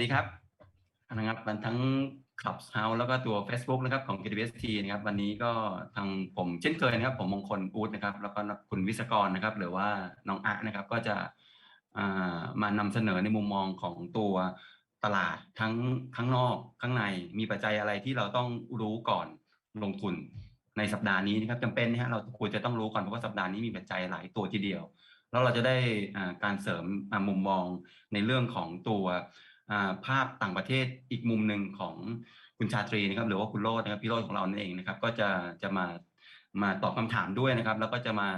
วัสดีครับนะครับมันทั้งขับเฮาแล้วก็ตัว Facebook นะครับของ KTBST นะครับวันนี้ก็ทางผมเช่นเคยนะครับ ผมมงคลอูดนะครับ แล้วก็คุณวิศกรนะครับ หรือว่าน้องอะนะครับ ก็จะมานำเสนอในมุมมองของตัวตลาดทั้งข้างนอกข้างในมีปัจจัยอะไรที่เราต้องรู้ก่อนลงทุนในสัปดาห์นี้นะครับจำเป็นนะฮะเราควรจะต้องรู้ก่อนเพราะว่าสัปดาห์นี้มีปัจจัยหลายตัวทีเดียว แล้วเราจะได้การเสริมมุมมองในเรื่องของตัว ภาพต่างประเทศอีกมุมหนึ่งของคุณชาตรีนะครับหรือว่าคุณโรดนะครับพี่โรดของเรานั่นเองนะครับก็จะจะมามาตอบคำถามด้วยนะครับ แล้วก็จะมา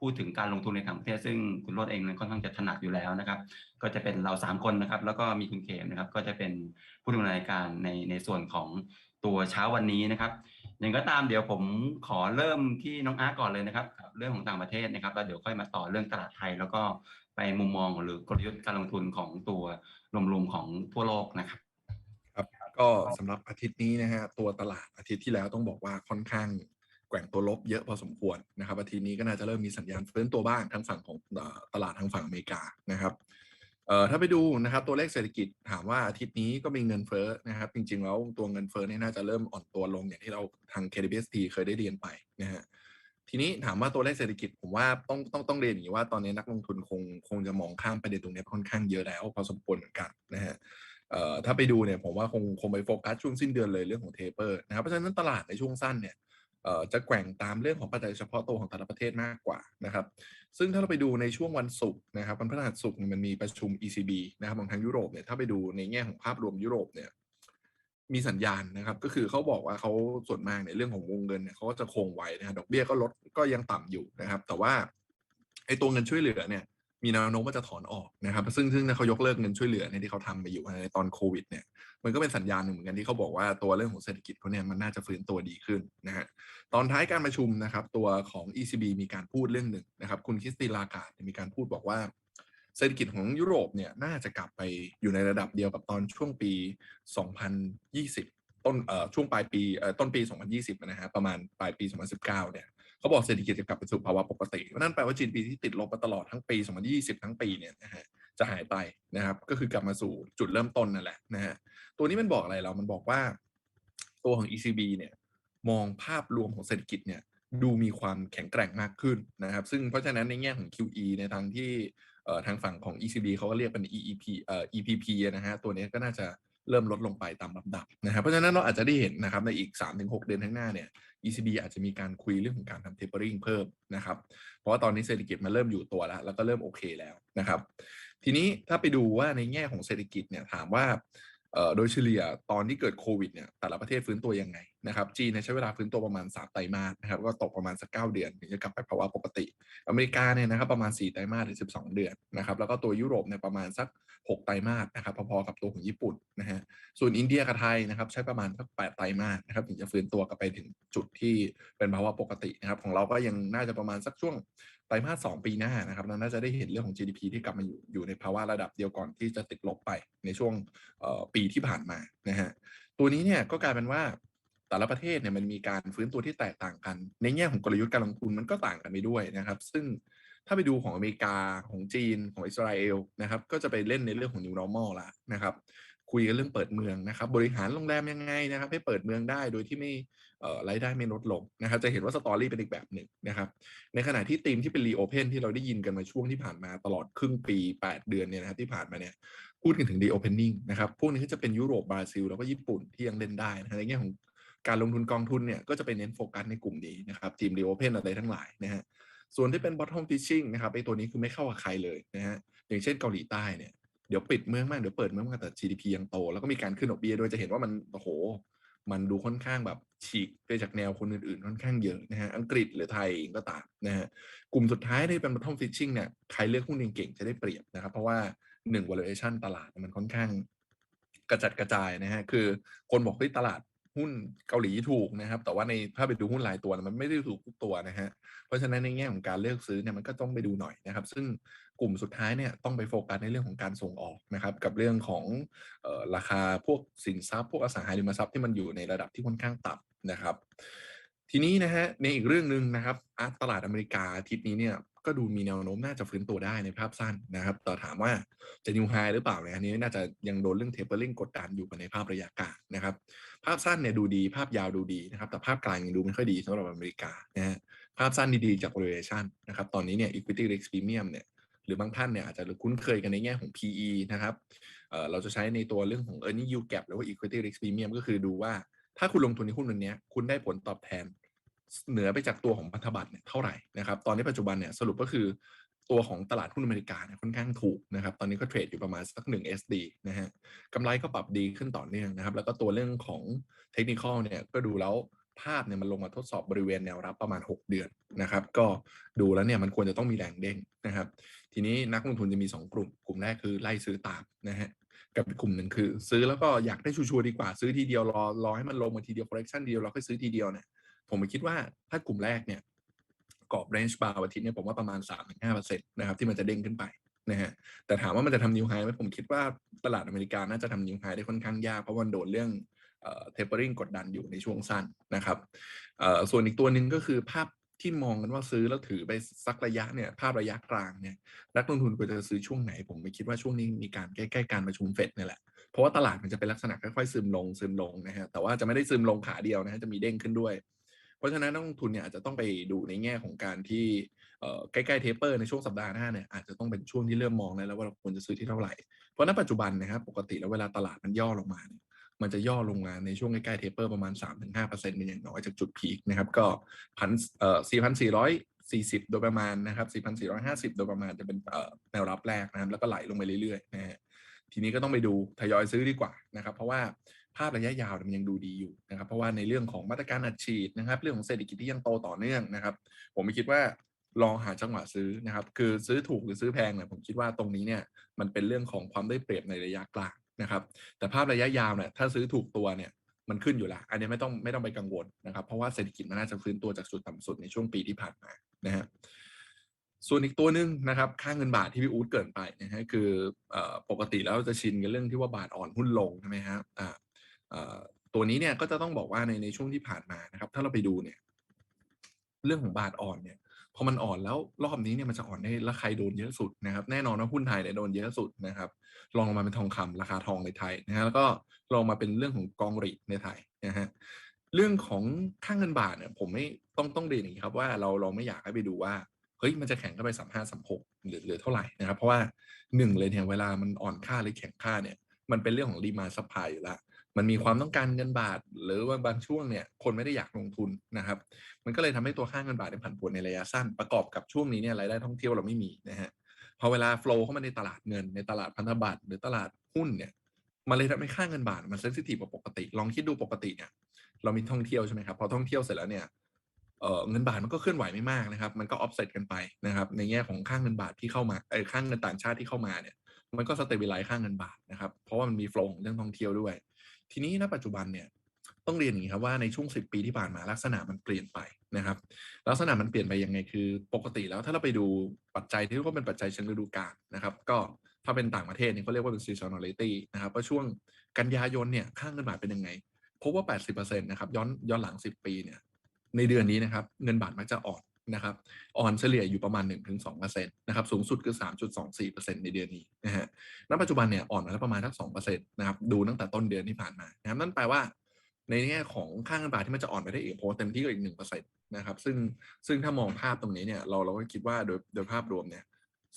พูดถึงการลงทุนในต่างประเทศ ซึ่งคุณโรดเองนั้นค่อนข้างจะถนัดอยู่แล้วนะครับ ก็จะเป็นเราสามคนนะครับ แล้วก็มีคุณเขมนะครับ ก็จะเป็นผู้ดำเนินรายการในในส่วนของตัวเช้าวันนี้นะครับ อย่างก็ตามเดี๋ยวผมขอเริ่มที่น้องอาร์ก่อนเลยนะครับเรื่องของต่างประเทศนะครับแล้วเดี๋ยวค่อยมาต่อเรื่องตลาดไทย แล้วก็ไปมุมมองหรือกลยุทธ์การลงทุนของตัวรวมๆของทั่วโลกนะครับครับก็สำหรับอาทิตย์นี้นะฮะตัวตลาดอาทิตย์ที่แล้วต้องบอกว่าค่อนข้างแกว่งตัวลบเยอะพอสมควรนะครับอาทิตย์นี้ก็น่าจะเริ่มมีสัญญาณฟื้นตัวบ้างทั้งฝั่งของตลาดทางฝั่งอเมริกานะครับ เอ่อถ้าไปดูนะครับตัวเลขเศรษฐกิจถามว่าอาทิตย์นี้ก็มีเงินเฟ้อนะครับ จริงๆแล้วตัวเงินเฟ้อนี่น่าจะเริ่มอ่อนตัวลงอย่างที่เราทาง KBST เคยได้เรียนไปนะฮะทีนี้ถามว่าตัวเลขเศรษฐกิจผมว่าต้องต้องต้องเรียนอย่างนี้ว่าตอนนี้นักลงทุนคงคงจะมองข้ามประเด็นตรงนี้ค่อนข้างเยอะแล้วพอสมควรเหมือนกันนะฮะเอ่อถ้าไปดูเนี่ยผมว่าคงคงไปโฟกัสช่วงสิ้นเดือนเลยเรื่องของเทเปอร์นะครับเพราะฉะนั้นตลาดในช่วงสั้นเนี่ย จะแกว่งตามเรื่องของปัจจัยเฉพาะตัวของแต่ละประเทศมากกว่านะครับ ซึ่งถ้าเราไปดูในช่วงวันศุกร์นะครับวันพฤหัสศุกร์มันมีประชุม ECB นะครับของทางยุโรปเนี่ยถ้าไปดูในแง่ของภาพรวมยุโรปเนี่ยมีสัญญาณนะครับ ก็คือเขาบอกว่าเขาส่วนมากในเรื่องของวงเงินเนี่ยเขาก็จะคงไว้นะครับดอกเบี้ยก็ลดก็ยังต่ำอยู่นะครับ แต่ว่าไอ้ตัวเงินช่วยเหลือเนี่ย มีแนวโน้มว่าจะถอนออกนะครับ ซึ่งซึ่งเขายกเลิกเงินช่วยเหลือในที่เขาทำไปอยู่ในตอนโควิดเนี่ยมันก็เป็นสัญญาณหนึ่งเหมือนกันที่เขาบอกว่าตัวเรื่องของเศรษฐกิจเขาเนี่ยมันน่าจะฟื้นตัวดีขึ้นนะฮะตอนท้ายการประชุมนะครับ ตัวของ ECB มีการพูดเรื่องหนึ่งนะครับ คุณคริสติลากาดมีการพูดบอกว่าเศรษฐกิจของยุโรปเนี่ยน่าจะกลับไปอยู่ในระดับเดียวกับตอนช่วงปี 2020 ต้นเอ่อช่วงปลายปีเอ่อต้นปี 2020 นะฮะประมาณปลายปี 2019 เนี่ย เขาบอกเศรษฐกิจจะกลับไปสู่ภาวะปกตินั่นแปลว่า GDP ที่ติดลบมาตลอดทั้งปี 2020 ทั้งปีเนี่ยนะฮะจะหายไปนะครับ ก็คือกลับมาสู่จุดเริ่มต้นนั่นแหละนะฮะตัวนี้มันบอกอะไรเรามันบอกว่า ตัวของ ECB เนี่ยมองภาพรวมของเศรษฐกิจเนี่ยดูมีความแข็งแกร่งมากขึ้นนะครับ ซึ่งเพราะฉะนั้นในแง่ของ QE ในทางที่ทางฝั่งของ ECB เขาก็เรียกเป็น EEP เอ่อ EPP นะฮะตัวนี้ก็น่าจะ เริ่มลดลงไปตามลำดับนะครับเพราะฉะนั้นเราอาจจะได้เห็นนะครับในอีก 3-6 เดือนข้างหน้าเนี่ย ECB อาจจะมีการคุยเรื่องของการทำ tapering เพิ่มนะครับ เพราะว่าตอนนี้เศรษฐกิจมันเริ่มอยู่ตัวแล้ว แล้วก็เริ่มโอเคแล้วนะครับ ทีนี้ถ้าไปดูว่าในแง่ของเศรษฐกิจเนี่ยถามว่า โดยเฉลี่ยตอนที่เกิดโควิดเนี่ยแต่ละประเทศฟื้นตัวยังไงนะครับจีนใช้เวลาฟื้นตัวประมาณ 3 ไตรมาสนะครับก็ตกประมาณสัก 9 เดือนถึงจะกลับไปภาวะปกติ อเมริกาเนี่ยนะครับประมาณ 4 ไตรมาสหรือ12 เดือนนะครับแล้วก็ตัวยุโรปเนี่ยประมาณสัก 6 ไตรมาสนะครับพอๆกับตัวของญี่ปุ่นนะฮะส่วนอินเดียกับไทยนะครับใช้ประมาณสัก 8 ไตรมาสนะครับถึงจะฟื้นตัวกลับไปถึงจุดที่เป็นภาวะปกตินะครับของเราก็ยังน่าจะประมาณสักช่วง ไตรมาสสปีหน้านะครับเราน่าจะได้เห็นเรื่องของ GDP ที่กลับมาอยู่อยู่ในภาวะระดับเดียวก่อนที่จะติดลบไปในช่วงปีที่ผ่านมานะฮะตัวนี้เนี่ยก็กลายเป็นว่าแต่ละประเทศเนี่ยมันมีการฟื้นตัวที่แตกต่างกัน ในแง่ของกลยุทธ์การลงทุนมันก็ต่างกันไปด้วยนะครับ ซึ่งถ้าไปดูของอเมริกาของจีนของอิสราเอลนะครับก็จะไปเล่นในเรื่องของ new normal ละนะครับคุยกันเรื่องเปิดเมืองนะครับ บริหารโรงแรมยังไงนะครับ ให้เปิดเมืองได้โดยที่ไม่ รายได้ไม่ลดลงนะครับจะเห็นว่าสตอรี่เป็นอีกแบบหนึ่งนะครับในขณะที่ธีมที่เป็นรีโอเพนที่เราได้ยินกันมาช่วงที่ผ่านมาตลอดครึ่งปี 8 เดือนเนี่ยนะครับที่ผ่านมาเนี่ยพูดกันถึงดีโอเพนนิ่งนะครับพวกนี้ก็จะเป็นยุโรปบราซิลแล้วก็ญี่ปุ่นที่ยังเล่นได้นะในแง่ของการลงทุนกองทุนเนี่ยก็จะไปเน้นโฟกัสในกลุ่มนี้นะครับทีมรีโอเพนอะไรทั้งหลายนะฮะส่วนที่เป็น bottom fishing นะครับไอ้ตัวนี้คือไม่เข้ากับใครเลยนะฮะอย่างเช่นเกาหลีใต้เนี่ยเดี๋ยวปิดเมืองมากเดี๋ยวเปิดเมืองมากแต่ GDP ยังโต แล้วก็มีการขึ้นดอกเบี้ยโดยจะเห็นว่ามันโอ้โห มันดูค่อนข้างแบบฉีกไปจากแนวคนอื่นๆ ค่อนข้างเยอะนะฮะอังกฤษหรือไทยเองก็ตามนะฮะกลุ่มสุดท้ายที่เป็น bottom fishing เนี่ยใครเลือกหุ้นเก่งๆจะได้เปรียบนะครับ เพราะว่าหนึ่ง valuation ตลาดมันค่อนข้างกระจัดกระจายนะฮะคือคนบอกเฮ้ยตลาดหุ้นเกาหลีถูกนะครับ แต่ว่าในถ้าไปดูหุ้นรายตัวมันไม่ได้ถูกทุกตัวนะฮะเพราะฉะนั้นในแง่ของการเลือกซื้อเนี่ยมันก็ต้องไปดูหน่อยนะครับ ซึ่ง กลุ่มสุดท้ายเนี่ยต้องไปโฟกัสในเรื่องของการส่งออกนะครับกับเรื่องของออราคาพวกสินทรัพย์ พวกอสังหาริมทรัพย์ที่มันอยู่ในระดับที่ค่อนข้างต่ำนะครับ ทีนี้นะฮะในอีกเรื่องหนึ่งนะครับอะตลาดอเมริกาทิตย์นี้เนี่ยก็ดูมีแนวโน้มน่าจะฟื้นตัวได้ในภาพสั้นนะครับแต่ถามว่าจะนิวไฮหรือเปล่าเนี่ยอันนี้น่าจะยังโดนเรื่องเทปเปอร์ลิงกดดันอยู่ในภาพระยะกลางนะครับ ภาพสั้นเนี่ยดูดี ภาพยาวดูดีนะครับ แต่ภาพกลางยังดูไม่ค่อยดีสำหรับอเมริกานะฮะภาพสั้นดีๆจาก valuation นะครับ ตอนนี้เนี่ย equity risk premium เนี่ย หรือบางท่านเนี่ยอาจจะคุ้นเคยกันในแง่ของ PE นะครับเเราจะใช้ในตัวเรื่องของ earning yield gap หรือว่า equity risk premium ก็คือดูว่าถ้าคุณลงทุนในหุ้นตัวนี้คุณได้ผลตอบแทนเหนือไปจากตัวของพันธบัตรเนี่ยเท่าไหร่นะครับตอนนี้ปัจจุบันเนี่ยสรุปก็คือตัวของตลาดหุ้นอเมริกาเนี่ยค่อนข้างถูกนะครับตอนนี้ก็เทรดอยู่ประมาณสักหนึ่ง SD นะฮะกำไรก็ปรับดีขึ้นต่อเนื่องนะครับแล้วก็ตัวเรื่องของเทคนิคเนี่ยก็ดูแล้ว ภาพเนี่ยมันลงมาทดสอบบริเวณแนวรับประมาณ 6 เดือนนะครับ ก็ดูแล้วเนี่ยมันควรจะต้องมีแรงเด้งนะครับ ทีนี้นักลงทุนจะมี 2 กลุ่ม กลุ่มแรกคือไล่ซื้อตามนะฮะกับกลุ่มหนึ่งคือ ซื้อแล้วก็อยากได้ชัวร์ดีกว่าซื้อทีเดียวรอรอให้มันลงมาทีเดียว correction เดียวเราค่อยซื้อทีเดียวเนี่ยผมคิดว่าถ้ากลุ่มแรกเนี่ยกรอบ range bar อาทิตย์เนี่ยผมว่าประมาณ 3-5%นะครับที่มันจะเด้งขึ้นไปนะฮะแต่ถามว่ามันจะทำนิวไฮไหมผมคิดว่าตลาดอเมริกาน่าจะทำนิวไฮได้ค่อนข้างยาก เพราะวันโดนเรื่อง เอ่อ tapering กดดันอยู่ในช่วงสั้นนะครับส่วนอีกตัวหนึ่งก็คือภาพที่มองกันว่าซื้อแล้วถือไปสักระยะเนี่ยภาพระยะกลางเนี่ยนักลงทุนควรจะซื้อช่วงไหน ผมไม่คิดว่าช่วงนี้มีการใกล้ๆการประชุมเฟดเนี่ยแหละเพราะว่าตลาดมันจะเป็นลักษณะค่อยๆซึมลงซึมลงนะฮะแต่ว่าจะไม่ได้ซึมลงขาเดียวนะฮะจะมีเด้งขึ้นด้วย เพราะฉะนั้นนักลงทุนเนี่ยอาจจะต้องไปดูในแง่ของการที่ใกล้ๆเทปเปอร์ในช่วงสัปดาห์หน้าเนี่ยอาจจะต้องเป็นช่วงที่เริ่มมองแล้วว่าเราควรจะซื้อที่เท่าไหร่เพราะณปัจจุบันนะครับปกติแล้วเวลาตลาดมันย่อลงมาเนี่ย มันจะย่อลงมาในช่วงใกล้ๆเทปเปอร์ประมาณ 3-5%เป็นอย่างน้อยจากจุดพีคนะครับ ก็พันเอ่อ4,440 โดยประมาณนะครับ 4,450 โดยประมาณจะเป็นแนวรับแรกนะครับ แล้วก็ไหลลงไปเรื่อยๆนะฮะทีนี้ก็ต้องไปดูทยอยซื้อดีกว่านะครับ เพราะว่าภาพระยะยาวมันยังดูดีอยู่นะครับ เพราะว่าในเรื่องของมาตรการอัดฉีดนะครับ เรื่องของเศรษฐกิจที่ยังโตต่อเนื่องนะครับ ผมไม่คิดว่าลองหาจังหวะซื้อนะครับ คือซื้อถูกหรือซื้อแพงเนี่ยผมคิดว่าตรงนี้เนี่ยมันเป็นเรื่องของความได้เปรียบในระยะกลาง นะครับ แต่ภาพระยะยาวเนี่ยถ้าซื้อถูกตัวเนี่ยมันขึ้นอยู่แล้วอันนี้ไม่ต้องไม่ต้องไปกังวลนะครับ เพราะว่าเศรษฐกิจมันน่าจะฟื้นตัวจากจุดต่ำสุดในช่วงปีที่ผ่านมานะฮะส่วนอีกตัวหนึ่งนะครับ ค่าเงินบาทที่พี่อู๊ดเกินไปนะฮะคืออปกติแล้วจะชินกันเรื่องที่ว่าบาทอ่อนหุ้นลงใช่ไหมฮะอ่าเอ่อตัวนี้เนี่ยก็จะต้องบอกว่าในในช่วงที่ผ่านมานะครับ ถ้าเราไปดูเนี่ย เรื่องของบาทอ่อนเนี่ย พอมันอ่อนแล้วรอบนี้เนี่ยมันจะอ่อนได้แล้วใครโดนเยอะสุดนะครับ แน่นอนว่าหุ้นไทยเนี่ยโดนเยอะสุดนะครับลองลงมาเป็นทองคำราคาทองในไทยนะฮะแล้วก็ลองมาเป็นเรื่องของกองหรีในไทยนะฮะเรื่องของค่าเงินบาทเนี่ยผมไม่ต้องต้องเรียนอย่างนี้ครับว่าเราเราไม่อยากให้ไปดูว่าเฮ้ยมันจะแข็งเข้าไปสามห้าสามหกหรือหรือเท่าไหร่นะครับ เพราะว่าหนึ่งเลยเนี่ยเวลามันอ่อนค่าหรือแข็งค่าเนี่ยมันเป็นเรื่องของดีมาซัพพลายอยู่แล้ว มันมีความต้องการเงินบาท หรือว่าบางช่วงเนี่ยคนไม่ได้อยากลงทุนนะครับ มันก็เลยทำให้ตัวค่าเงินบาทเนี่ยผันผวนในระยะสั้นประกอบกับช่วงนี้เนี่ยรายได้ท่องเที่ยวเราไม่มีนะฮะพอเวลาโฟล์เข้ามาในตลาดเงินในตลาดพันธบัตรหรือตลาดหุ้นเนี่ยมันเลยทำให้ค่าเงินบาทมันเซนซิทีฟกว่าปกติ ลองคิดดูปกติเนี่ยเรามีท่องเที่ยวใช่ไหมครับพอท่องเที่ยวเสร็จแล้วเนี่ยเออเงินบาทมันก็เคลื่อนไหวไม่มากนะครับ มันก็ออฟเซตกันไปนะครับ ในแง่ของค่างเงินบาทที่เข้ามาเออค่างเงินต่างชาติที่เข้ามาเนี่ย มันก็สเตเบลไลซ์ค่างเงินบาทนะครับ เพราะว่ามันมีโฟล์ของเรื่องท่องเที่ยวด้วย ทีนี้ณปัจจุบันเนี่ยต้องเรียนอย่างนี้ครับว่าในช่วง 10 ปีที่ผ่านมาลักษณะมันเปลี่ยนไปนะครับ ลักษณะมันเปลี่ยนไปยังไงคือ ปกติแล้วถ้าเราไปดูปัจจัยที่เรียกว่าเป็นปัจจัยเชิงฤดูกาลนะครับ ก็ถ้าเป็นต่างประเทศเนี่ยเขาเรียกว่าเป็น seasonality นะครับว่าช่วงกันยายนเนี่ยค่างเงินบาทเป็นยังไงพบว่า 80%นะครับย้อนย้อนหลัง 10 ปีเนี่ยในเดือนนี้นะครับเงินบาทมักจะอ่อน นะครับอ่อนเฉลี่ยอยู่ประมาณ 1-2%นะครับสูงสุดคือ 3.24%ในเดือนนี้นะฮะณปัจจุบันเนี่ยอ่อนมาแล้วประมาณสัก2%นะครับดูตั้งแต่ต้นเดือนที่ผ่านมานะครับนั่นแปลว่าในแง่ของค่าเงินบาทที่มันจะอ่อนไปได้อีกโพเต็มที่ก็อีก1%นะครับซึ่งซึ่งถ้ามองภาพตรงนี้เนี่ยเราเราก็คิดว่าโดยโดยภาพรวมเนี่ย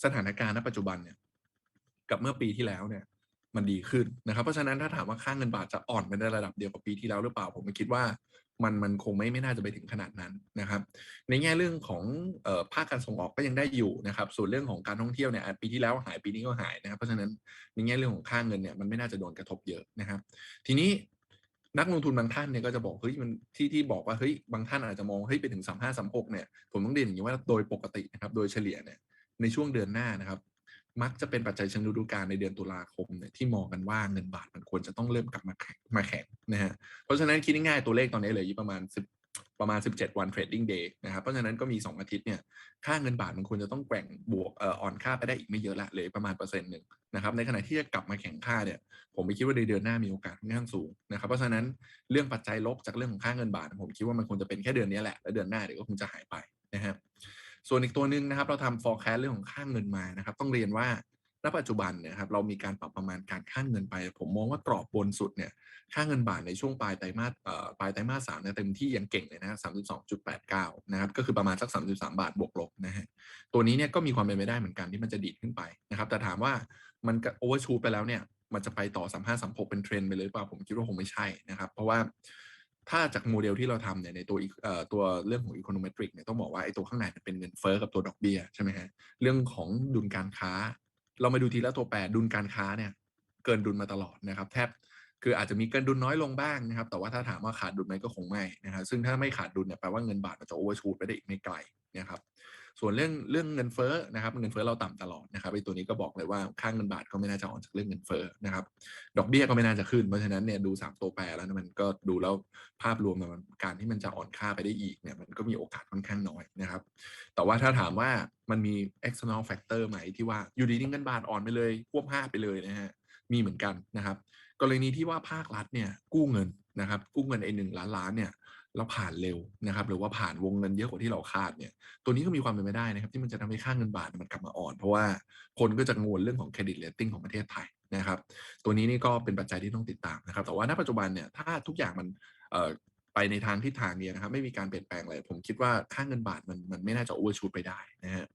สถานการณ์ณปัจจุบันเนี่ยกับเมื่อปีที่แล้วเนี่ยมันดีขึ้นนะครับ เพราะฉะนั้นถ้าถามว่าค่าเงินบาทจะอ่อนไปในระดับเดียวกับปีที่แล้วหรือเปล่า ผมคิดว่า มันมันคงไม่ไม่น่าจะไปถึงขนาดนั้นนะครับ ในแง่เรื่องของออภาคการส่งออกก็ยังได้อยู่นะครับ ส่วนเรื่องของการท่องเที่ยวเนี่ยปีที่แล้วหายปีนี้ก็หายนะครับ เพราะฉะนั้นในแง่เรื่องของค่าเงินเนี่ยมันไม่น่าจะโดนกระทบเยอะนะครับ ทีนี้นักลงทุนบางท่านเนี่ยก็จะบอกเฮ้ยมันที่ที่บอกว่าเฮ้ยบางท่านอาจจะมองเฮ้ยไปถึงสามห้าสามหกเนี่ยผมต้องเรียนอย่างนี้ว่าโดยปกตินะครับ โดยเฉลี่ยเนี่ยในช่วงเดือนหน้านะครับ มักจะเป็นปัจจัยเชิงฤดูกาลในเดือนตุลาคมเนี่ยที่มองกันว่าเงินบาทมันควรจะต้องเริ่มกลับมาแข็งมาแข็งนะฮะเพราะฉะนั้นคิดง่ายๆตัวเลขตอนนี้เลือยู่ประมาณประมาณ 17 วัน trading day นะครับ เพราะฉะนั้นก็มี 2 อาทิตย์เนี่ย ค่าเงินบาทมันควรจะต้องแกว่งบวกอ่อนค่าไปได้อีกไม่เยอะละเลยประมาณเปอร์เซ็นต์หนึ่งนะครับ ในขณะที่จะกลับมาแข่งค่าเนี่ย ผมไม่คิดว่าในเดือนหน้ามีโอกาสค่อนข้างสูงนะครับ เพราะฉะนั้นเรื่องปัจจัยลบจากเรื่องของค่าเงินบาท ผมคิดว่ามันควรจะเป็นแค่เดือนนี้แหละ แล้วเดือนหน้าเดี๋ยวก็คงจะหายไปนะครับ ส่วนอีกตัวหนึ่งนะครับ เราทำ forecast เรื่องของค่าเงินมานะครับ ต้องเรียนว่าณปัจจุบันเนี่ยครับเรามีการปรับประมาณการค่าเงินไป ผมมองว่ากรอบบนสุดเนี่ยค่าเงินบาทในช่วงปลายไตรมาสปลายไตรมาสสามเนี่ยเต็มที่ยังเก่งเลยนะสามสิบสองจุดแปดเก้านะครับก็คือประมาณสักสามสิบสามบาทบวกลบนะฮะตัวนี้เนี่ยก็มีความเป็นไปได้เหมือนกันที่มันจะดีดขึ้นไปนะครับแต่ถามว่ามันโอเวอร์ชูไปแล้วเนี่ยมันจะไปต่อสามห้าสามหกเป็นเทรนด์ไปเลยเปล่าผมคิดว่าคงไม่ใช่นะครับเพราะว่า ถ้าจากโมเดลที่เราทำเนี่ยในตัวเอ่อตัวเรื่องของอีโคโนเมตริกเนี่ยต้องบอกว่าไอ้ตัวข้างในมันเป็นเงินเฟ้อกับตัวดอกเบี้ยใช่ไหมฮะเรื่องของดุลการค้า เรามาดูทีละตัวแปรดุลการค้าเนี่ยเกินดุลมาตลอดนะครับ แทบคืออาจจะมีเกินดุลน้อยลงบ้างนะครับ แต่ว่าถ้าถามว่าขาดดุลไหมก็คงไม่นะครับซึ่งถ้าไม่ขาดดุลเนี่ยแปลว่าเงินบาทมันจะโอเวอร์ชูดไปได้อีกไม่ไกลนะครับ ส่วนเรื่องเรื่องเงินเฟ้อนะครับเงินเฟ้อเราต่ำตลอดนะครับไอ้ตัวนี้ก็บอกเลยว่าค่างเงินบาทก็ไม่น่าจะอ่อนจากเรื่องเงินเฟ้อนะครับดอกเบี้ยก็ไม่น่าจะขึ้นเพราะฉะนั้นเนี่ยดูสามตัวแปรแล้วมันก็ดูแล้วภาพรวมมันการที่มันจะอ่อนค่าไปได้อีกเนี่ยมันก็มีโอกาสค่อนข้างน้อยนะครับ แต่ว่าถ้าถามว่ามันมี external factor ไหมที่ว่าอยู่ดีๆเงินบาทอ่อนไปเลยควบห้าไปเลยนะฮะมีเหมือนกันนะครับ กรณีที่ว่าภาครัฐเนี่ยกู้เงินนะครับกู้เงินไอ้หนึ่งล้านล้านเนี่ย แล้วผ่านเร็วนะครับ หรือว่าผ่านวงเงินเยอะกว่าที่เราคาดเนี่ย ตัวนี้ก็มีความเป็นไปได้นะครับ ที่มันจะทำให้ค่าเงินบาทมันกลับมาอ่อน เพราะว่าคนก็จะกังวลเรื่องของเครดิตเรตติ้งของประเทศไทยนะครับ ตัวนี้นี่ก็เป็นปัจจัยที่ต้องติดตามนะครับ แต่ว่าณปัจจุบันเนี่ยถ้าทุกอย่างมันไปในทางทิศทางเดียวนะครับ ไม่มีการเปลี่ยนแปลงอะไรผมคิดว่าค่าเงินบาทมันมันไม่น่าจะโอเวอร์ชูดไปได้นะฮะ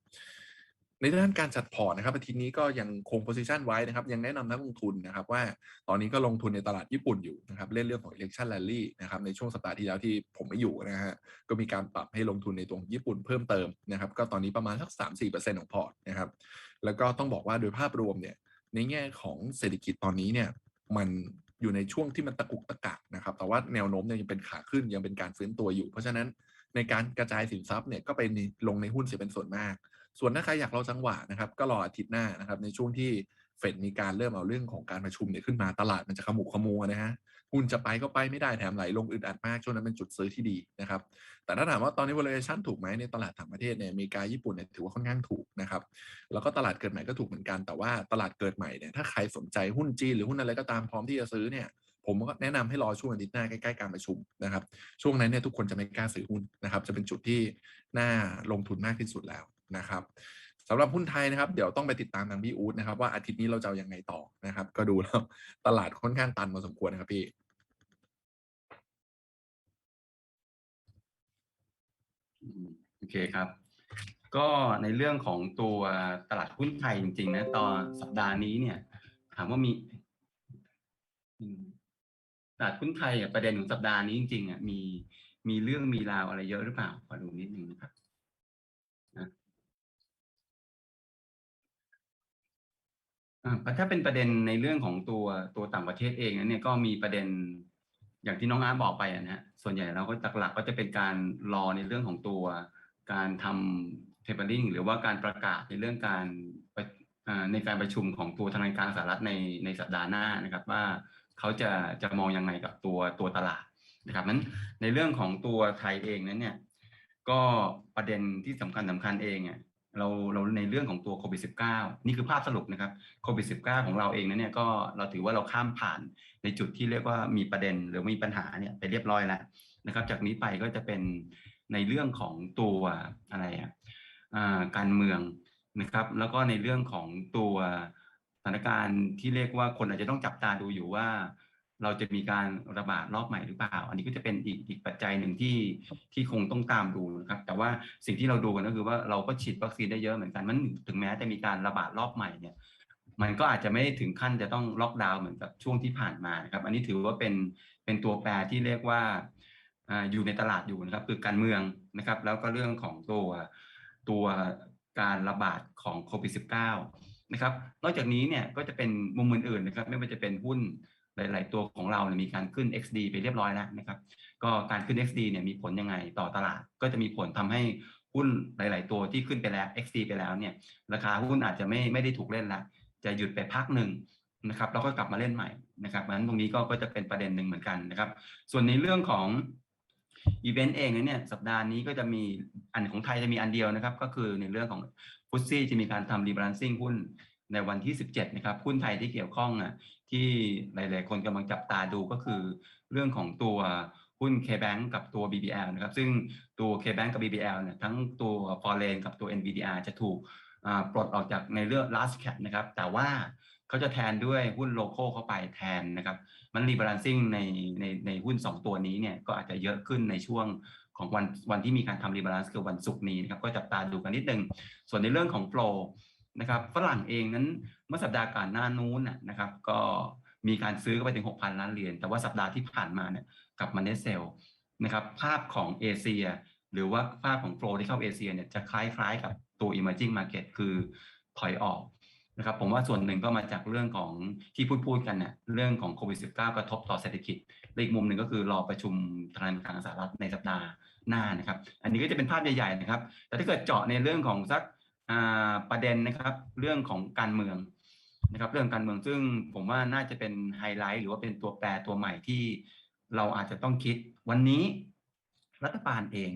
ในด้านการจัดพอร์ตนะครับอาทิตย์นี้ก็ยังคง position ไว้นะครับ ยังแนะนำนักลงทุนนะครับ ว่าตอนนี้ก็ลงทุนในตลาดญี่ปุ่นอยู่นะครับ เล่นเรื่องของ election rally นะครับในช่วงสัปดาห์ที่แล้วที่ผมไม่อยู่นะฮะก็มีการปรับให้ลงทุนในตัวของญี่ปุ่นเพิ่มเติมนะครับ ก็ตอนนี้ประมาณสัก3-4%ของพอร์ตนะครับ แล้วก็ต้องบอกว่าโดยภาพรวมเนี่ยในแง่ของเศรษฐกิจตอนนี้เนี่ยมันอยู่ในช่วงที่มันตะกุกตะกักนะครับ แต่ว่าแนวโน้มเนี่ยยังเป็นขาขึ้นยังเป็นการฟื้นตัวอยู่ เพราะฉะนั้นในการกระจายสินทรัพย์เนี่ยก็ไปลงในหุ้นเสียเป็นส่วนมาก ส่วนถ้าใครอยากรอจังหวะนะครับก็รออาทิตย์หน้านะครับในช่วงที่เฟดมีการเริ่มเอาเรื่องของการประชุมเนี่ยขึ้นมาตลาดมันจะขมุกขมัวนะฮะหุ้นจะไปก็ไปไม่ได้แถมไหลลงอึดอัดมากช่วงนั้นเป็นจุดซื้อที่ดีนะครับแต่ถ้าถามว่าตอนนี้ valuation ถูกไหมในตลาดต่างประเทศเนี่ยอเมริกาญี่ปุ่นเนี่ยถือว่าค่อนข้างถูกนะครับแล้วก็ตลาดเกิดใหม่ก็ถูกเหมือนกันแต่ว่าตลาดเกิดใหม่เนี่ยถ้าใครสนใจหุ้นจีนหรือหุ้นอะไรก็ตามพร้อมที่จะซื้อเนี่ยผมก็แนะนำให้รอช่วงอาทิตย์หน้าใกล้ๆการประชุมนะครับช่วงนั้นเนี่ยทุกคนจะไม่กล้าซื้อหุ้นนะครับจะเป็นจุดที่น่าลงทุนมากที่สุดแล้ว นะครับสำหรับหุ้นไทยนะครับ เดี๋ยวต้องไปติดตามทางพี่อู๊ดนะครับ ว่าอาทิตย์นี้เราจะายังไงต่อนะครับ ก็ดูแล้วตลาดค่อนข้างตันพอสมควรนะครับพี่โอเคครับ ก็ในเรื่องของตัวตลาดหุ้นไทยจริงๆนะตอนสัปดาห์นี้เนี่ย ถามว่ามีตลาดหุ้นไทยประเด็นของสัปดาห์นี้จริงๆอะมีมีเรื่องมีราวอะไรเยอะหรือเปล่าขอดูนิดนึงนะครับนะอ่า ถ้าเป็นประเด็นในเรื่องของตัวตัวต่างประเทศเองนั้นเนี่ยก็มีประเด็นอย่างที่น้องอาร์ตบอกไปนะฮะส่วนใหญ่เราก็หลักๆก็จะเป็นการรอในเรื่องของตัวการทำเทปเปอร์ลิงหรือว่าการประกาศในเรื่องการในการประชุมของตัวธนาคารสหรัฐในในสัปดาห์หน้านะครับ ว่าเขาจะจะมองยังไงกับตัวตัวตลาดนะครับนั้นในเรื่องของตัวไทยเองนั้นเนี่ยก็ประเด็นที่สำคัญสำคัญเองอะ เราเราในเรื่องของตัวโควิด -19 นี่คือภาพสรุปนะครับโควิด -19 ของเราเองนั้นเนี่ยก็เราถือว่าเราข้ามผ่านในจุดที่เรียกว่ามีประเด็นหรือมีปัญหาเนี่ยไปเรียบร้อยแล้วนะครับ จากนี้ไปก็จะเป็นในเรื่องของตัวอะไรอะอ่าการเมืองนะครับ แล้วก็ในเรื่องของตัวสถานการณ์ที่เรียกว่าคนอาจจะต้องจับตาดูอยู่ว่า เราจะมีการระบาดรอบใหม่หรือเปล่า อันนี้ก็จะเป็นอีกอีกปัจจัยหนึ่งที่ที่คงต้องตามดูนะครับ แต่ว่าสิ่งที่เราดูกันก็คือว่าเราก็ฉีดวัคซีนได้เยอะเหมือนกัน มันถึงแม้จะมีการระบาดรอบใหม่เนี่ย มันก็อาจจะไม่ถึงขั้นจะต้องล็อกดาวน์เหมือนกับช่วงที่ผ่านมานะครับ อันนี้ถือว่าเป็นเป็นตัวแปรที่เรียกว่าอ่าอยู่ในตลาดอยู่นะครับ คือการเมืองนะครับ แล้วก็เรื่องของตัวตัวการระบาดของโควิด -19 นะครับ นอกจากนี้เนี่ยก็จะเป็นมุมอื่นๆนะครับ ไม่ว่าจะเป็นหุ้น หลาย ๆ ตัวของเราเนี่ยมีการขึ้น XD ไปเรียบร้อยแล้วนะครับ ก็การขึ้น XD เนี่ยมีผลยังไงต่อตลาด ก็จะมีผลทำให้หุ้นหลาย ๆ ตัวที่ขึ้นไปแล้ว XD ไปแล้วเนี่ย ราคาหุ้นอาจจะไม่ไม่ได้ถูกเล่นละจะหยุดไปพักหนึ่งนะครับแล้วก็กลับมาเล่นใหม่นะครับเพราะฉะนั้นตรงนี้ก็ก็จะเป็นประเด็นหนึ่งเหมือนกันนะครับ ส่วนในเรื่องของอีเวนต์เองเนี่ยสัปดาห์นี้ก็จะมีอันของไทยจะมีอันเดียวนะครับ ก็คือในเรื่องของฟุตซี่จะมีการทำรีบาลานซิ่งหุ้น ในวันที่ 17 นะครับหุ้นไทยที่เกี่ยวข้องอะที่หลาย ๆ คนกำลังจับตาดูก็คือ เรื่องของตัวหุ้น K-Bank กับตัว BBL นะครับ ซึ่งตัว K-Bank กับ BBL เนี่ยทั้งตัว Foreign กับตัว NVDR จะถูกปลดออกจากในเรื่อง last cap นะครับ แต่ว่าเขาจะแทนด้วยหุ้นโลโก้เข้าไปแทนนะครับ มันรีบาลานซิ่งในในในหุ้น 2 ตัวนี้เนี่ยก็อาจจะเยอะขึ้นในช่วงของวันวันที่มีการทำรีบาลานซ์คือวันศุกร์นี้นะครับ ก็จับตาดูกันนิดนึง ส่วนในเรื่องของโฟล นะครับฝรั่งเองนั้นเมื่อสัปดาห์ก่อนหน้านู้นนะครับ ก็มีการซื้อไปถึง 6,000 ล้านเหรียญแต่ว่าสัปดาห์ที่ผ่านมาเนี่ยกลับมาเนเซลนะครับภาพของเอเชีย หรือว่าภาพของโฟลที่เข้าเอเชียเนี่ยจะคล้ายๆกับตัว emerging market คือถอยออกนะครับผมว่าส่วนหนึ่งก็มาจากเรื่องของที่พูดพูดกันเนี่ยเรื่องของโควิด -19 กระทบต่อเศรษฐกิจและอีกมุมหนึ่งก็คือรอประชุมธนาคารกลางสหรัฐในสัปดาห์หน้านะครับ อันนี้ก็จะเป็นภาพใหญ่ๆนะครับ แต่ถ้าเกิดเจาะในเรื่องของสัก ประเด็นนะครับเรื่องของการเมืองนะครับ เรื่องการเมืองซึ่งผมว่าน่าจะเป็นไฮไลท์หรือว่าเป็นตัวแปรตัวใหม่ที่เราอาจจะต้องคิดวันนี้ รัฐบาลเอง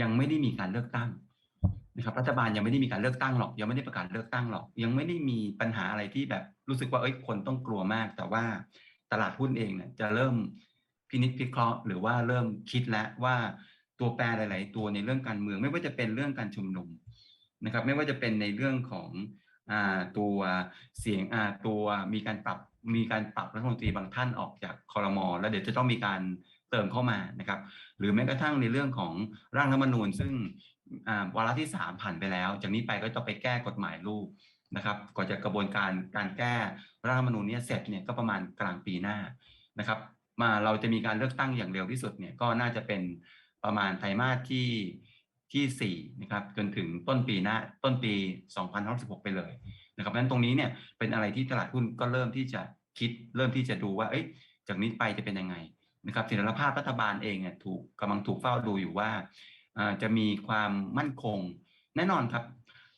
ยังไม่ได้มีการเลือกตั้งนะครับ รัฐบาลยังไม่ได้มีการเลือกตั้งหรอก ยังไม่ได้ประกาศเลือกตั้งหรอก ยังไม่ได้มีปัญหาอะไรที่แบบรู้สึกว่าเอ้ยคนต้องกลัวมาก แต่ว่าตลาดหุ้นเองเนี่ยจะเริ่มพินิจพิเคราะห์หรือว่าเริ่มคิดแล้วว่าตัวแปรหลาย ๆ ตัวในเรื่องการเมือง ไม่ว่าจะเป็นเรื่องการชุมนุม นะครับไม่ว่าจะเป็นในเรื่องของอตัวเสียงตัวมีการปรับมีการปรับรัฐมนตรีบางท่านออกจากคอรมอแล้วเดี๋ยวจะต้องมีการเติมเข้ามานะครับ หรือแม้กระทั่งในเรื่องของร่างรัฐมนูญ ซึ่งวาระที่สามผ่านไปแล้ว จากนี้ไปก็ต้องไปแก้กฎหมายลูกนะครับก่อนจะกระบวนการการแก้รัฐธรรมนูญนี้เสร็จเนี่ยก็ประมาณกลางปีหน้านะครับ มาเราจะมีการเลือกตั้งอย่างเร็วที่สุดเนี่ยก็น่าจะเป็นประมาณไตรมาสที่ ที่สี่นะครับจนถึงต้นปีหน้าต้นปี 2016 ไปเลยนะครับเพราะฉะนั้นตรงนี้เนี่ยเป็นอะไรที่ตลาดหุ้นก็เริ่มที่จะคิดเริ่มที่จะดูว่าเอ้ยจากนี้ไปจะเป็นยังไงนะครับเสถียรภาพรัฐบาลเองเนี่ยถูกกำลังถูกเฝ้าดูอยู่ว่าอ่าจะมีความมั่นคงแน่นอนครับ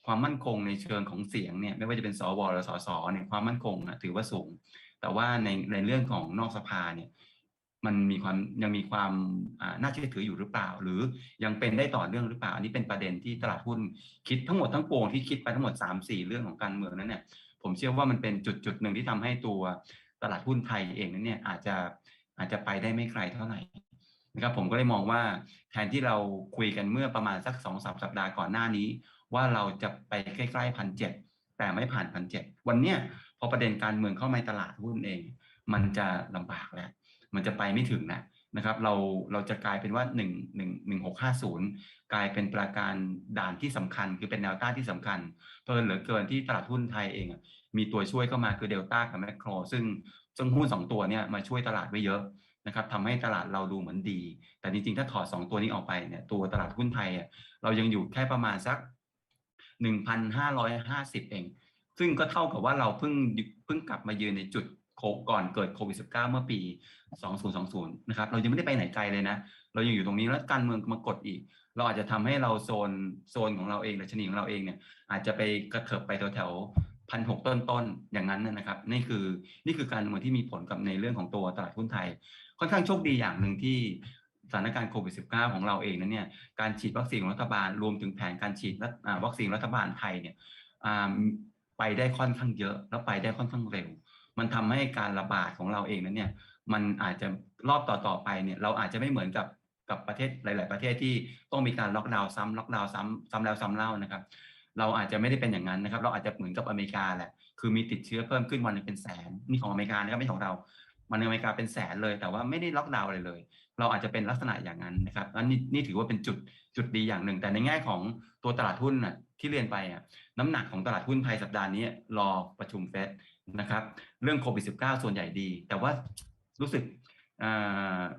ความมั่นคงในเชิงของเสียงเนี่ยไม่ว่าจะเป็นสวหรือสสเนี่ยความมั่นคงนะถือว่าสูง แต่ว่าในในเรื่องของนอกสภาเนี่ย มันมีความยังมีความน่าเชื่อถืออยู่หรือเปล่า หรือยังเป็นได้ต่อเนื่องหรือเปล่า อันนี้เป็นประเด็นที่ตลาดหุ้นคิดทั้งหมดทั้งปวงที่คิดไปทั้งหมด 3 4 เรื่องของการเมืองนั้นเนี่ยผมเชื่อว่ามันเป็นจุดจุดหนึ่งที่ทำให้ตัวตลาดหุ้นไทยเองนั้นเนี่ยอาจจะอาจจะไปได้ไม่ไกลเท่าไหร่นะครับผมก็เลยมองว่าแทนที่เราคุยกันเมื่อประมาณสักสองสามสัปดาห์ก่อนหน้านี้ ว่าเราจะไปใกล้ๆพันเจ็ดแต่ไม่ผ่านพันเจ็ดวันเนี้ยพอประเด็นการเมืองเข้ามาในตลาดหุ้นเอง มันจะลำบากแล้ว มันจะไปไม่ถึงนะนะครับเราเราจะกลายเป็นว่า1 1 1 6 5 0 กลายเป็นปราการด่านที่สำคัญ คือเป็นแนวต้านที่สำคัญ เพลินเหลือเกินที่ตลาดหุ้นไทยเอง มีตัวช่วยเข้ามาคือเดลต้ากับแมคโครซึ่งซึ่งหุ้นสองตัวเนี่ยมาช่วยตลาดไว้เยอะนะครับทำให้ตลาดเราดูเหมือนดี แต่จริงๆ ถ้าถอด 2 ตัวนี้ออกไปเนี่ยตัวตลาดหุ้นไทยอะเรายังอยู่แค่ประมาณสัก 1,550 เอง ซึ่งก็เท่ากับว่าเราเพิ่งเพิ่งกลับมายืนในจุด ก่อนเกิดโควิด -19 เมื่อปี 2020 นะครับ เรายังไม่ได้ไปไหนไกลเลยนะ เรายังอยู่ตรงนี้แล้วการเมืองมากดอีก เราอาจจะทำให้เราโซนโซนของเราเองดัชนีของเราเองเนี่ยอาจจะไปกระเถิบไปแถวๆพันหกต้นๆอย่างนั้นนะครับ นี่คือนี่คือการเมืองที่มีผลกับในเรื่องของตัวตลาดหุ้นไทย ค่อนข้างโชคดีอย่างหนึ่งที่สถานการณ์โควิด -19 ของเราเองนั้นเนี่ยการฉีดวัคซีนของรัฐบาลรวมถึงแผนการฉีดวัคซีนรัฐบาลไทยเนี่ยไปได้ค่อนข้างเยอะแล้วไปได้ค่อนข้างเร็ว มันทำให้การระบาดของเราเองนั้นเนี่ย มันอาจจะรอบต่อๆไปเนี่ย เราอาจจะไม่เหมือนกับกับประเทศหลาย ๆ ประเทศที่ต้องมีการล็อกดาวน์ซ้ำล็อกดาวน์ซ้ำซ้ำแล้วซ้ำเล่านะครับ เราอาจจะไม่ได้เป็นอย่างนั้นนะครับ เราอาจจะเหมือนกับอเมริกาแหละคือมีติดเชื้อเพิ่มขึ้นวันนึงเป็นแสนนี่ของอเมริกานะครับไม่ของเรามันในอเมริกาเป็นแสนเลย แต่ว่าไม่ได้ล็อกดาวน์เลยเลย เราอาจจะเป็นลักษณะอย่างนั้นนะครับอันนี้นี่ถือว่าเป็นจุดจุดดีอย่างหนึ่ง แต่ในแง่ของตัวตลาดหุ้นน่ะที่เรียนไปอะน้ำหนักของตลาดหุ้นไทยสัปดาห์นี้รอประชุมเฟด นะครับ เรื่องโควิด -19 ส่วนใหญ่ดี แต่ว่ารู้สึก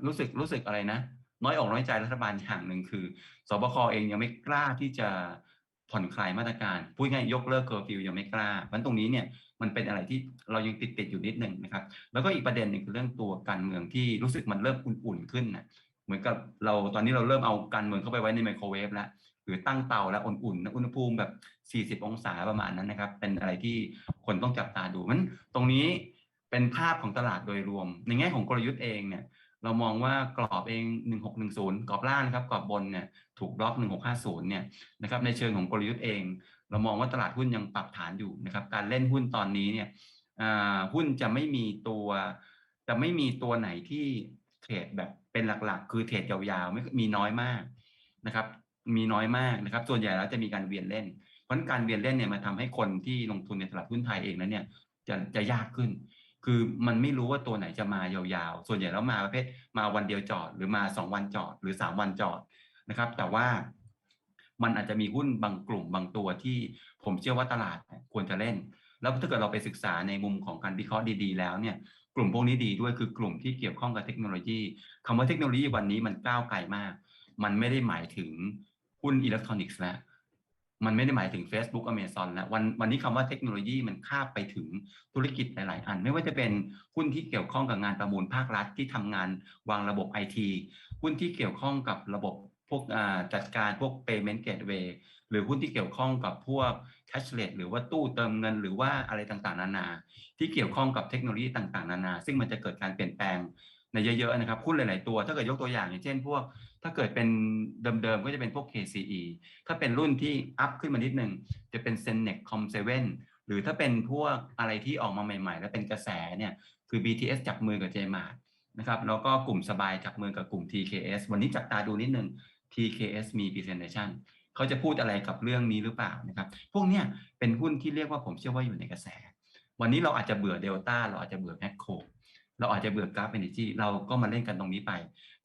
รู้สึกรู้สึกอะไรนะ น้อยอกน้อยใจรัฐบาลอย่างหนึ่งคือ สบคเองยังไม่กล้าที่จะผ่อนคลายมาตรการพูดง่ายยกเลิกเคอร์ฟิวยังไม่กล้าเพราะตรงนี้เนี่ยมันเป็นอะไรที่เรายังติดติดอยู่นิดหนึ่งนะครับ แล้วก็อีกประเด็นหนึ่งคือเรื่องตัวการเมืองที่รู้สึกมันเริ่มอุ่นๆขึ้นนะเหมือนกับเราตอนนี้เราเริ่มเอาการเมืองเข้าไปไว้ในไมโครเวฟแล้ว หรือตั้งเตาแล้วอุ่นๆ อุณหภูมิแบบ 40 องศาประมาณนั้นนะครับ เป็นอะไรที่คนต้องจับตาดูมันตรงนี้เป็นภาพของตลาดโดยรวม ในแง่ของกลยุทธ์เองเนี่ยเรามองว่ากรอบเอง 1610 กรอบล่างนะครับ กรอบบนเนี่ยถูกบล็อก 1650 เนี่ยนะครับในเชิงของกลยุทธ์เอง เรามองว่าตลาดหุ้นยังปรับฐานอยู่นะครับ การเล่นหุ้นตอนนี้เนี่ยหุ้นจะไม่มีตัวจะไม่มีตัวไหนที่เทรดแบบเป็นหลักๆ คือเทรดยาวๆไม่มีน้อยมากนะครับ มีน้อยมากนะครับ ส่วนใหญ่แล้วจะมีการเวียนเล่น เพราะนั้นการเวียนเล่นเนี่ยมันทำให้คนที่ลงทุนในตลาดหุ้นไทยเองนั้นเนี่ยจะจะยากขึ้น คือมันไม่รู้ว่าตัวไหนจะมายาวๆ ส่วนใหญ่แล้วมาประเภทมาวันเดียวจอด หรือมาสองวันจอด หรือสามวันจอดนะครับ แต่ว่ามันอาจจะมีหุ้นบางกลุ่มบางตัวที่ผมเชื่อว่าตลาดควรจะเล่น แล้วถ้าเกิดเราไปศึกษาในมุมของการวิเคราะห์ดีๆ แล้วเนี่ยกลุ่มพวกนี้ดีด้วยคือกลุ่มที่เกี่ยวข้องกับเทคโนโลยีคำว่าเทคโนโลยีวันนี้มันก้าวไกลมาก มันไม่ได้หมายถึง หุ้นอิเล็กทรอนิกส์แล้วมันไม่ได้หมายถึง Facebook Amazon แล้ววันวันนี้คำว่าเทคโนโลยีมันข้ามไปถึงธุรกิจหลาย ๆ อัน ไม่ว่าจะเป็นหุ้นที่เกี่ยวข้องกับงานประมูลภาครัฐที่ทำงานวางระบบไอทีหุ้นที่เกี่ยวข้องกับระบบพวกจัดการพวก payment gateway หรือหุ้นที่เกี่ยวข้องกับพวก cashless หรือว่าตู้เติมเงินหรือว่าอะไรต่าง ๆ นานา ที่เกี่ยวข้องกับเทคโนโลยีต่าง ๆ นานา ซึ่งมันจะเกิดการเปลี่ยนแปลงในเยอะ ๆ นะครับหุ้นหลาย ๆ ตัว ถ้าเกิดยกตัวอย่างอย่างเช่น พวก ถ้าเกิดเป็นเดิมๆก็จะเป็นพวก KCE ถ้าเป็นรุ่นที่อัพขึ้นมานิดนึง จะเป็น Senex Com7 หรือถ้าเป็นพวกอะไรที่ออกมาใหม่ ๆ แล้วเป็นกระแสเนี่ยคือ BTS จับมือกับ JMart นะครับแล้วก็กลุ่มสบายจับมือกับกลุ่ม TKS วันนี้จับตาดูนิดนึง TKS มี presentation เขาจะพูดอะไรกับเรื่องนี้หรือเปล่านะครับ พวกเนี้ยเป็นหุ้นที่เรียกว่าผมเชื่อว่าอยู่ในกระแส วันนี้เราอาจจะเบื่อเดลต้าเราอาจจะเบื่อแมคโคร เราอาจจะเบื่อกราฟเอเนจีเราก็มาเล่นกันตรงนี้ไป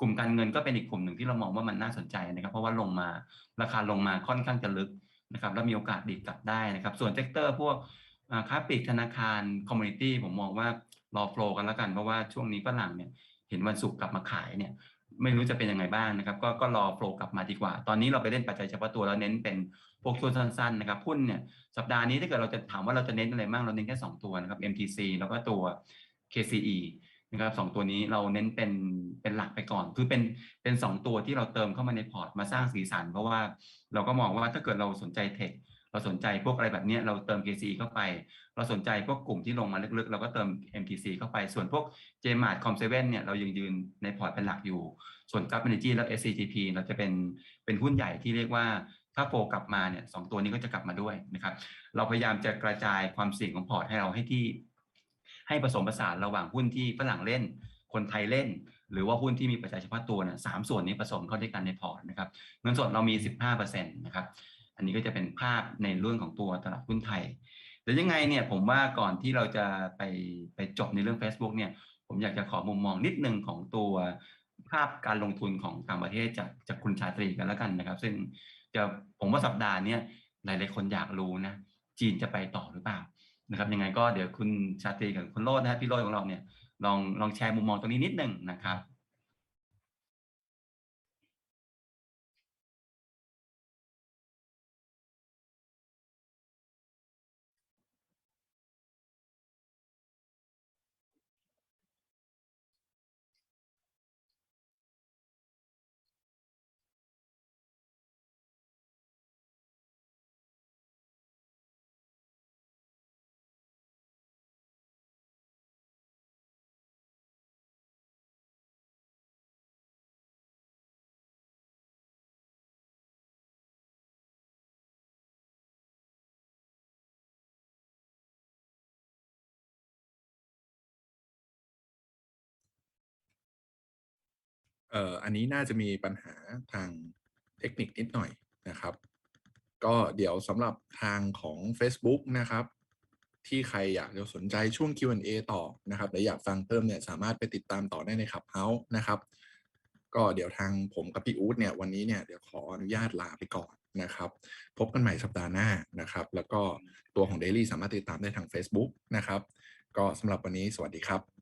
กลุ่มการเงินก็เป็นอีกกลุ่มหนึ่งที่เรามองว่ามันน่าสนใจนะครับ เพราะว่าลงมาราคาลงมาค่อนข้างจะลึกนะครับแล้วมีโอกาสดีดกลับได้นะครับ ส่วนเซกเตอร์พวกค้าปลีกธนาคารคอมมูนิตี้ผมมองว่ารอโฟล์กันแล้วกันเพราะว่าช่วงนี้ฝรั่งเนี่ยเห็นวันศุกร์กลับมาขายเนี่ยไม่รู้จะเป็นยังไงบ้างนะครับ ก็ก็รอโฟล์กลับมาดีกว่า ตอนนี้เราไปเล่นปัจจัยเฉพาะตัวแล้วเน้นเป็นพวกช่วงสั้นๆนะครับหุ้นเนี่ยสัปดาห์นี้ถ้าเกิดเราจะถามว่าเราจะเน้นอะไรบ้างเราเน้นแค่2ตัวนะครับ MTC แล้วก็ตัว KCE นะครับสองตัวนี้เราเน้นเป็นเป็นหลักไปก่อน คือเป็นเป็นสองตัวที่เราเติมเข้ามาในพอร์ตมาสร้างสีสัน เพราะว่าเราก็มองว่าถ้าเกิดเราสนใจเทคเราสนใจพวกอะไรแบบนี้เราเติม KCE เข้าไป เราสนใจพวกกลุ่มที่ลงมาลึกๆ เราก็เติม MTC เข้าไป ส่วนพวก JMart Com7 เนี่ยเรายังยืนในพอร์ตเป็นหลักอยู่ ส่วน g a p Energy และ SCGP เราจะเป็นเป็นหุ้นใหญ่ที่เรียกว่าถ้าโฟกลับมาเนี่ยสองตัวนี้ก็จะกลับมาด้วยนะครับ เราพยายามจะกระจายความเสี่ยงของพอร์ตให้เราให้ที่ ให้ผสมผสานระหว่างหุ้นที่ฝรั่งเล่น คนไทยเล่น หรือว่าหุ้นที่มีปัจจัยเฉพาะตัวเนี่ยสามส่วนนี้ผสมเข้าด้วยกันในพอร์ตนะครับเงินสดเรามี 15%นะครับอันนี้ก็จะเป็นภาพในเรื่องของตัวตลาดหุ้นไทยเดี๋ยวยังไงเนี่ยผมว่าก่อนที่เราจะไปไปจบในเรื่อง Facebook เนี่ยผมอยากจะขอมุมมองนิดนึงของตัวภาพการลงทุนของต่างประเทศจากจากคุณชาตรีกันแล้วกันนะครับ ซึ่งจะผมว่าสัปดาห์นี้หลาย ๆ คนอยากรู้นะ จีนจะไปต่อหรือเปล่า นะครับยังไงก็เดี๋ยวคุณชาตรีกับคุณโลดนะฮะพี่โรจน์ของเราเนี่ยลองลองแชร์มุมมองตรงนี้นิดหนึ่งนะครับ เอ่ออันนี้น่าจะมีปัญหาทางเทคนิคนิดหน่อยนะครับ ก็เดี๋ยวสำหรับทางของ Facebook นะครับ ที่ใครอยากจะสนใจช่วง Q&A ต่อนะครับหรืออยากฟังเพิ่มเนี่ยสามารถไปติดตามต่อได้ใน Clubhouse นะครับ ก็เดี๋ยวทางผมกับพี่อู๊ดเนี่ยวันนี้เนี่ยเดี๋ยวขออนุญาตลาไปก่อนนะครับ พบกันใหม่สัปดาห์หน้านะครับ แล้วก็ตัวของ Daily สามารถติดตามได้ทาง Facebook นะครับ ก็สำหรับวันนี้สวัสดีครับ